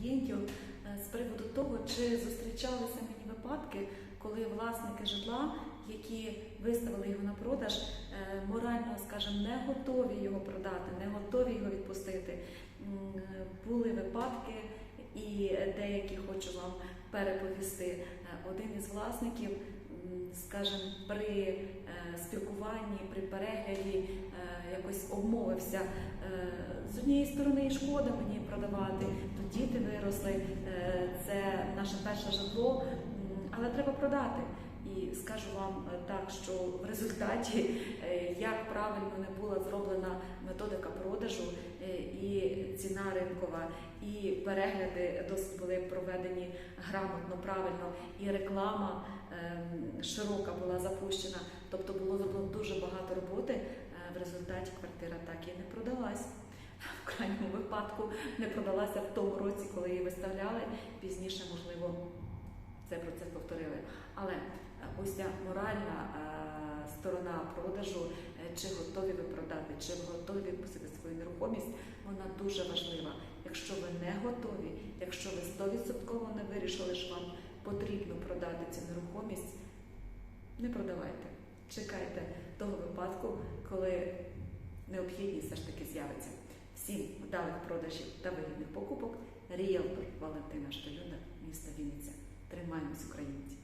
клієнтів е, з приводу того, чи зустрічалися мені випадки, коли власники житла, які виставили його на продаж, е, морально, скажімо, не готові його продати, не готові його відпустити. Були випадки, і деякі хочу вам переповісти. Е, Один із власників, скажімо, при спілкуванні, при перегляді якось обмовився. Е, З однієї сторони і шкода мені продавати, тут діти виросли, е, це наше перше житло, але треба продати. І скажу вам е, так, що в результаті, як правильно не була зроблена методика продажу і ціна ринкова, і перегляди досить були проведені грамотно, правильно, і реклама ем, широка була запущена. Тобто було В результаті квартира так і не продалась. В крайньому випадку не продалася в тому році, коли її виставляли. Пізніше, можливо, це процес повторили. Але е, ось ця моральна е, сторона продажу, е, чи готові ви продати, чи ви готові відпустити свою нерухомість, вона дуже важлива. Якщо ви не готові, якщо ви 100% не вирішили, що вам потрібно продати цю нерухомість, не продавайте. Чекайте того випадку, коли необхідність все ж таки з'явиться. Всім вдалих продажів та вигідних покупок. Ріелтор Валентина Шталюда, місто Вінниця. Тримаємось, українці!